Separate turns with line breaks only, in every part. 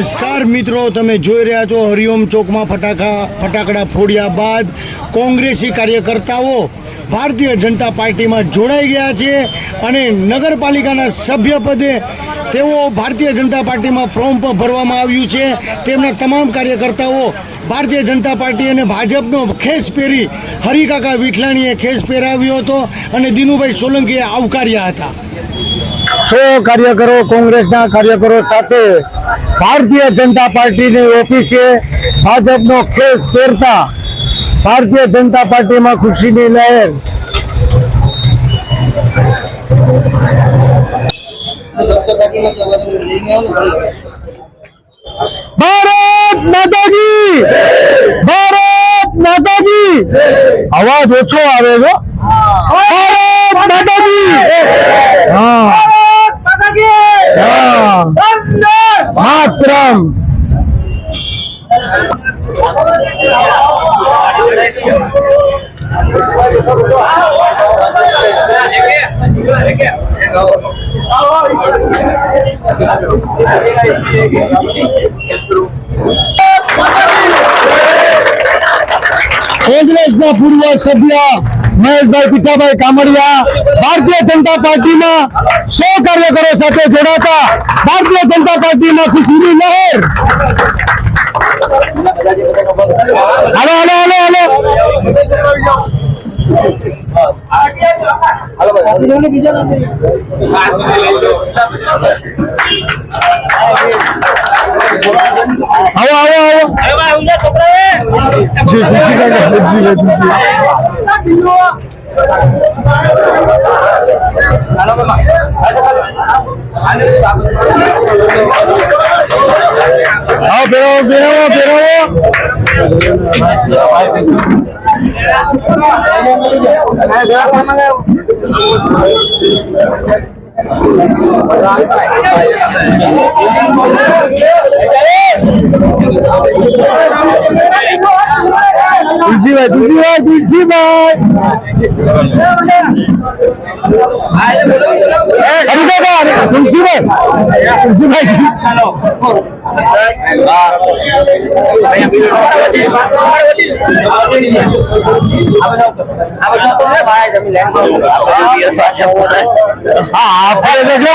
નમસ્કાર મિત્રો, તમે જોઈ રહ્યા છો હરિઓમ ચોકમાં ફટાકા, ફટાકડા ફોડ્યા બાદ કોંગ્રેસી કાર્યકર્તાઓ ભારતીય જનતા પાર્ટીમાં જોડાઈ ગયા છે અને નગરપાલિકાના સભ્યપદે તેઓ ભારતીય જનતા પાર્ટીમાં ફોર્મ ભરવામાં આવ્યું છે. તેમના તમામ કાર્યકર્તાઓ ભારતીય જનતા પાર્ટી અને ભાજપનો ખેસ પહેરી હરિકાકા વિઠલાણીએ ખેસ પહેરાવ્યો હતો અને દિનુભાઈ સોલંકીએ આવકાર્યા હતા. સો કાર્યકરો, કોંગ્રેસના કાર્યકરો સાથે ભારતીય જનતા પાર્ટીની ઓફિસે ભાજપનો ખેસ પહેરતા ભારતીય જનતા પાર્ટીમાં ખુશીની લહેર. ભારત માતાજી! ભારત માતાજી! અવાજ ઓછો આવે છે. ભારત માતાજી! હા. હા. માતરમ. કોંગ્રેસના પૂર્વ સભ્ય મહેશભાઈ પીઠાભાઈ કામડિયા ભારતીય જનતા પાર્ટીમાં સો કાર્યકરો સાથે જોડાતા ભારતીય જનતા પાર્ટીમાં ખુશીની લહેર હાલો હાલો હાલો હાલો આવો આવો આવો જી, જી, જી, જી, જી, જી. આવો ફેરવો ફેરવો ફેરવો તુલસીભાઈ તુલસીભાઈ તુલસીભાઈ અરે દાદા તુલસીભાઈ તુલસીભાઈ હા આપણે દેખો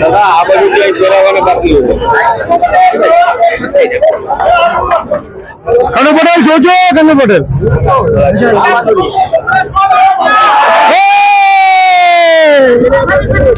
દાદા આ બધું ક્યાંય જોડાવાના બાકી
કનુ પટેલ. જોજો કનુ પટેલ Terima kasih.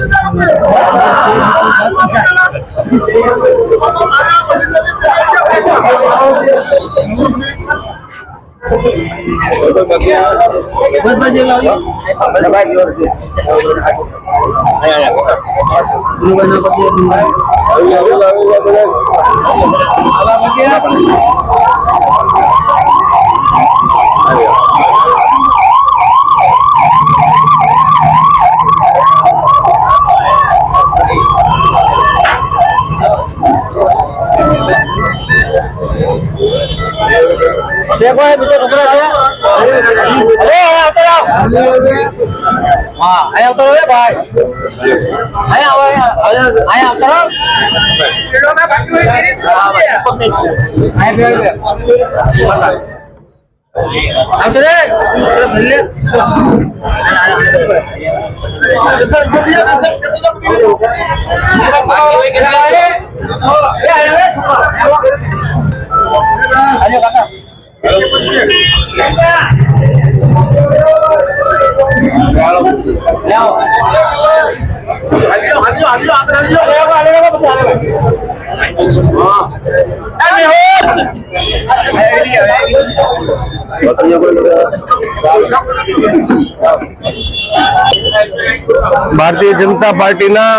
કોઈ બીજો છોકરો છે? અરે હા અહીંયા આવતો ભાઈ. અહીંયા આવો અહીંયા. આવતો ભારતીય જનતા પાર્ટીના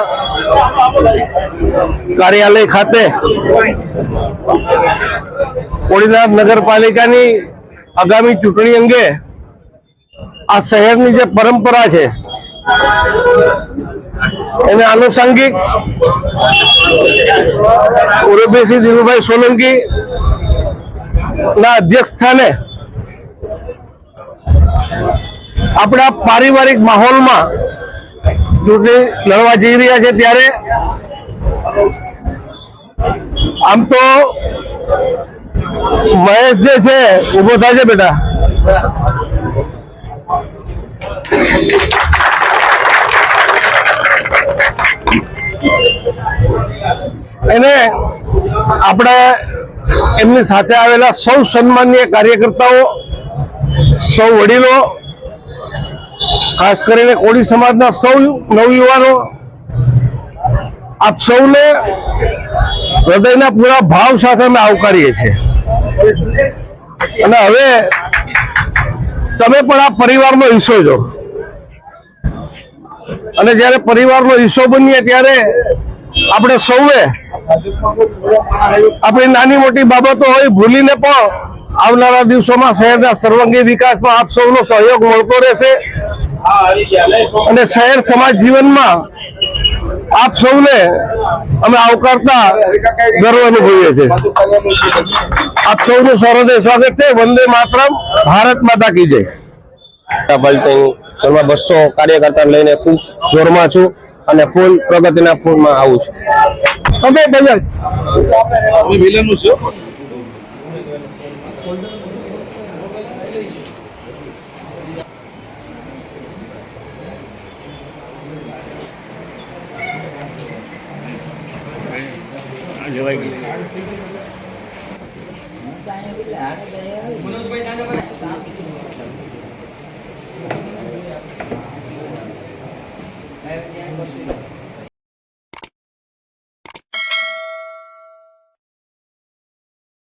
કાર્યાલય ખાતે કોડીનાથ નગરપાલિકાની આગામી ચૂંટણી અંગે આ શહેરની જે પરંપરા છે, એને આનુષંગિક ઉર્વેશી ધીરુભાઈ સોલંકી ના અધ્યક્ષ સ્થાને આપણા પારિવારિક માહોલમાં ચૂંટણી લડવા જઈ રહ્યા છે ત્યારે આમ તો મહેશ જે છે ઊભો થાય છે બેટા. એને આપણે એમની સાથે આવેલા સૌ સન્માનીય કાર્યકર્તાઓ, સૌ વડીલો, ખાસ કરીને કોળી સમાજના સૌ નવયુવાનો, આપ સૌને હૃદયના પૂરા ભાવ સાથે અમે આવકારીએ છીએ. અને હવે તમે પણ આ પરિવારનો હિસ્સો છો. અને જ્યારે પરિવારનો હિસ્સો બનીએ ત્યારે આપણે સૌએ આપણી નાની મોટી બાબતો હોય ભૂલીને પણ આવનારા દિવસોમાં શહેરના સર્વાંગી વિકાસમાં આપ સૌનો સહયોગ મળતો રહેશે. અને શહેર સમાજ જીવનમાં આપ સૌને અમે આવકારતા ગર્વ અનુભવીએ છીએ. આપ સૌનું સૌરદય સ્વાગત છે. વંદે માતરમ. ભારત માતા કી જય.
પાલટી ઘરમાં બસો કાર્યકર્તા લઈને ખૂબ જોરમાં છું અને ફૂલ પ્રગતિના ફૂલમાં આવું છું.
અમે બધા જ
સાહેબ